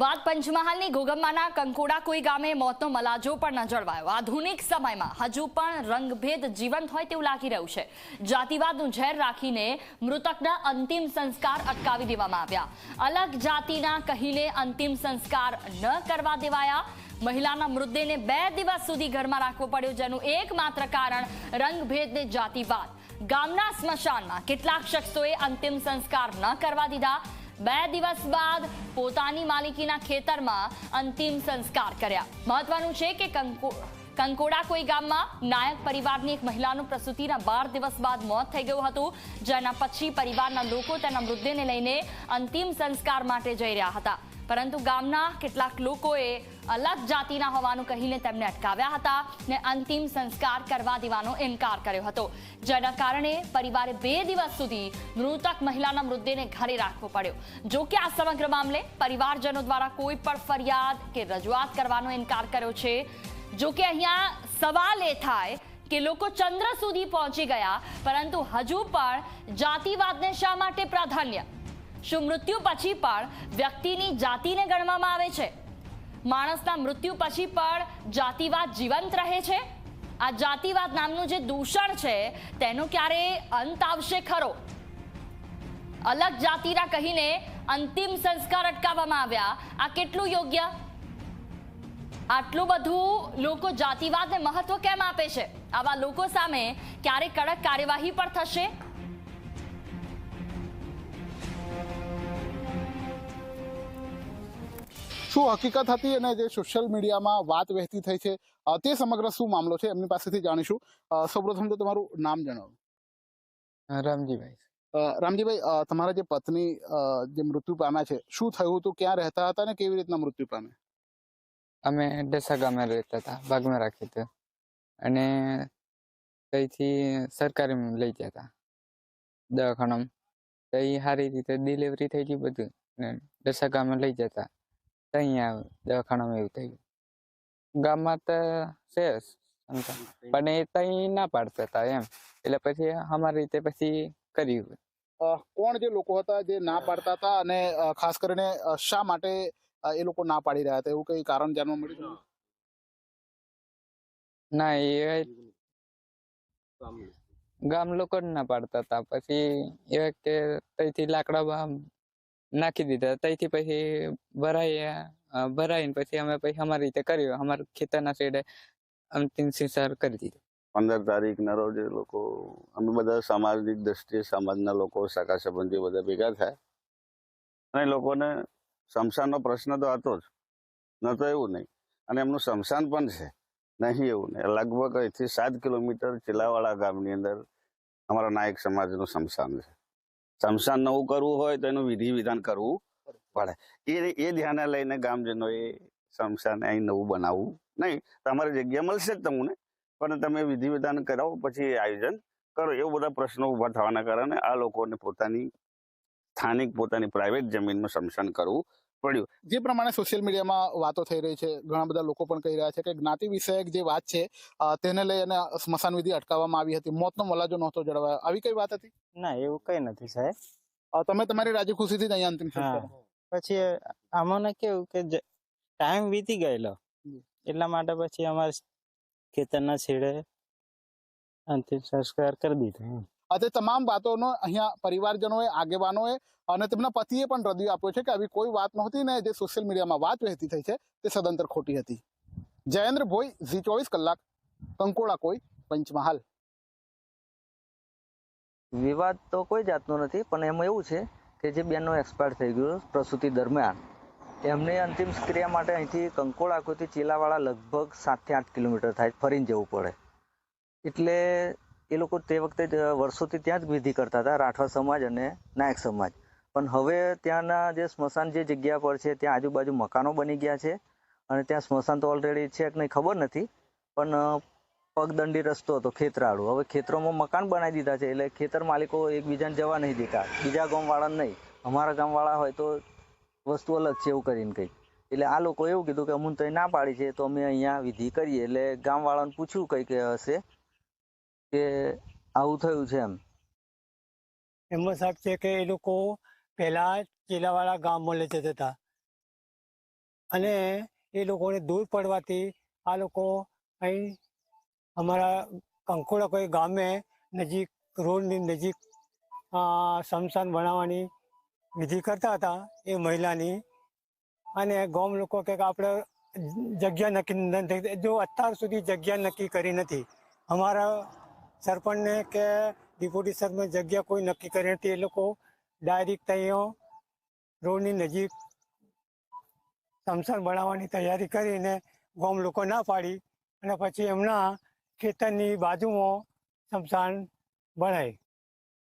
વાત પંચમહાલની ઘોગંબાના કંકોડાકોઈ ગામે મોતનો મલાજો પણ ન આધુનિક સમયમાં હજુ પણ રંગભેદ જીવંત હોય તેવું લાગી રહ્યું છે. જાતિવાદનું ઝેર રાખીને મૃતકના અંતિમ સંસ્કાર અટકાવી દેવામાં આવ્યા. અલગ જાતિના કહીને અંતિમ સંસ્કાર ન કરવા દેવાયા. મહિલાના મૃતદેહને બે દિવસ સુધી ઘરમાં રાખવો પડ્યો, જેનું એકમાત્ર કારણ રંગભેદને જાતિવાદ. ગામના સ્મશાનમાં કેટલાક શખ્સોએ અંતિમ સંસ્કાર ન કરવા દીધા. બે દિવસ બાદ પોતાની માલિકીના ખેતરમાં અંતિમ સંસ્કાર કર્યા. મહત્વનું છે કે કંકો કંકોડા કોઈ ગામમાં નાયક પરિવારની એક મહિલાનું પ્રસૂતિના બાર દિવસ બાદ મોત થઈ ગયું હતું, જેના પછી પરિવારના લોકો તેના મૃતદેહને લઈને અંતિમ સંસ્કાર માટે જઈ રહ્યા હતા. પરંતુ ગામના કેટલાક લોકોએ અલગ જાતિના હોવાનું કહીને તેમને અટકાવ્યા હતા ને અંતિમ સંસ્કાર કરવા દેવાનો ઇનકાર કર્યો હતો. જેના કારણે પરિવારે બે દિવસ સુધી મૃતક મહિલાના મૃતદેહને ઘરે રાખવો પડ્યો. જો કે આ સમગ્ર મામલે પરિવારજનો દ્વારા કોઈ પણ ફરિયાદ કે રજૂઆત કરવાનો ઇનકાર કર્યો છે. જો કે અહીંયા સવાલ એ થાય કે લોકો ચંદ્ર સુધી પહોંચી ગયા, પરંતુ હજુ પણ જાતિવાદને શા માટે પ્રાધાન્ય? શું મૃત્યુ પછી પણ વ્યક્તિની જાતિને ગણવામાં આવે છે? માણસના મૃત્યુ પછી પણ જાતિવાદ જીવંત રહે છે? આ જાતિવાદ નામનું જે દૂષણ છે, તેનો ક્યારે અંત આવશે ખરો? અલગ જાતિના કહીને અંતિમ સંસ્કાર અટકાવવામાં આવ્યા. આ કેટલું યોગ્ય? આટલું બધું લોકો જાતિવાદને મહત્વ કેમ આપે છે? આવા લોકો સામે ક્યારે કડક કાર્યવાહી પણ થશે? શું હકીકત હતી અને જે સોશિયલ મીડિયામાં વાત વહેતી થઈ છે તે સમગ્ર શું મામલો છે એમની પાસેથી જાણીશું. સૌપ્રથમ તો તમારું નામ જણાવો. રામજીભાઈ. રામજીભાઈ તમારા જે પત્ની જે મૃત્યુ પામ્યા છે શું થયું હતું ક્યાં રહેતા હતા અને કેવી રીતના મૃત્યુ પામ્યા? અમે ડેસા ગામે રહેતા હતા બાગમાં રાખી હતા. અને ત્યાંથી સરકારી લઈ ગયા હતા દવાખાનામાં. ત્યાં સારી રીતે ડિલિવરી થઈ ગઈ બધું. ને ડેસા ગામે લઈ જતા અહીંયા દવાખાનામાં એવું થઈ ગયું ગામમાં તો છે પણ એ ત્યાં ના પાડતા હતા એમ. એટલે પછી અમારી રીતે પછી કર્યું. કોણ જે લોકો હતા જે ના પાડતા હતા અને ખાસ કરીને શા માટે એ લોકો ના પાડી રહ્યા હતા? એવું કઈ કારણ જાણવા મળ્યું ના એ ગામ લોકો. જ ના પાડતા હતા. પછી એ કે ત્યાંથી લાકડા નાખી દીધા. ત્યાંથી પછી ભરાઈ અ, ભરાઈને પછી અમે પછી અમારી રીતે કર્યું. અમારા ખેતરના સાઈડે અંતિમ સંસ્કાર કરી દીધો. પંદર તારીખના રોજ લોકો અમે બધા સામાજિક દ્રષ્ટિએ સમાજના લોકો સગા સંબંધીઓ બધા ભેગા થયા. અને લોકોને શમશાનનો પ્રશ્ન તો હતો જ. ન તો એવું નહીં. અને એમનું શમશાન પણ છે. નહીં એવું નહીં. લગભગ અહીંથી સાત કિલોમીટર ચિલાવાડા ગામની અંદર અમારા નાયક સમાજનું શમશાન છે. શમશાન નવું કરવું હોય તો એનું વિધિ વિધાન કરવું પડે. એ એ ધ્યાને લઈને ગામજનોએ શમશાન અહીં નવું બનાવવું નહીં. તમારી જગ્યા મળશે જ તમને, પણ તમે વિધિ વિધાન કરાવો, પછી આયોજન કરો. એવું બધા પ્રશ્નો ઊભા થવાના કારણે આ લોકોને પોતાની સ્થાનિક, પોતાની પ્રાઇવેટ જમીનમાં શમશાન કરવું પડ્યું. જે પ્રમાણે સોશિયલ મીડિયામાં વાતો થઈ રહી છે ઘણા બધા લોકો પણ કહી રહ્યા છે કે જ્ઞાતિ વિષયક જે વાત છે તેને લઈ અને સ્મશાન વિધિ અટકાવવામાં આવી હતી. મોતનો મલાજો નહોતો જળવાયો. આવી કઈ વાત હતી? ના એવું કઈ નથી સાહેબ. તમે તમારી રાજી ખુશીથી જ અહીંયા અંતિમ સંસ્કાર પછી આમાં કેવું કે ટાઈમ વીતી ગયેલો. એટલા માટે પછી અમારે ખેતરના છેડે અંતિમ સંસ્કાર કરી દીધો. આ તમામ વાતોનો અહીંયા પરિવારજનોએ, આગેવાનોએ અને તેમના પતિએ પણ રદિયો આપ્યો છે કે આવી કોઈ વાત નહોતી ને જે સોશિયલ મીડિયામાં વાત વહેતી થઈ છે, તે સદંતર ખોટી હતી. જયેન્દ્ર ભોઈ, ઝી ચોવીસ કલાક, કંકોળા કોઈ, પંચમહાલ. વિવાદ તો કોઈ જાતનો નથી, પણ એમાં એવું છે કે જે બેનનો એક્સપાયર થઈ ગયું પ્રસૂતિ દરમિયાન, એમને અંતિમ ક્રિયા માટે અહીંથી કંકોળાકોથી ચીલાવાળા લગભગ સાતથી આઠ કિલોમીટર થાય, ફરીને જવું પડે. એટલે એ લોકો તે વખતે જ વર્ષોથી ત્યાં જ વિધિ કરતા હતા, રાઠવા સમાજ અને નાયક સમાજ. પણ હવે ત્યાંના જે સ્મશાન જે જગ્યા પર છે, ત્યાં આજુબાજુ મકાનો બની ગયા છે અને ત્યાં સ્મશાન તો ઓલરેડી છે કે નહીં, ખબર નથી. પણ પગદંડી રસ્તો હતો, ખેતરાળું. હવે ખેતરોમાં મકાન બનાવી દીધા છે, એટલે ખેતર માલિકો એકબીજાને જવા નહીં દેતા. બીજા ગામવાળાને નહીં. અમારા ગામવાળા હોય તો વસ્તુ અલગ છે એવું કરીને કંઈ એટલે આ લોકો એવું કીધું કે અમુન તો ના પાડી છે, તો અમે અહીંયા વિધિ કરીએ. એટલે ગામવાળાને પૂછ્યું કંઈક હશે. કે આવું થયું છે એમ? એમાં સાહેબ છે કે એ લોકો પહેલા ચીલાવાળા ગામમાં લઈ જતા હતા. અને એ લોકોને દૂર પડવાથી આ લોકો અહીં અમારા કંકોડા કોઈ ગામે નજીક, રોડની નજીક શમશાન બનાવવાની વિધિ કરતા હતા એ મહિલાની. અને ગામ લોકો કે આપણે જગ્યા નક્કી જો અત્યાર સુધી જગ્યા નક્કી કરી નથી. અમારા સરપંચને કે ડેપ્યુટી સરપંચ જગ્યા કોઈ નક્કી કરી નથી, એ લોકો ડાયરેક્ટ અહીંયા રોડની નજીક સ્મશાન બનાવવાની તૈયારી કરીને ગામ લોકો ના પાડી અને પછી એમના ખેતરની બાજુમાં સ્મશાન બનાવી.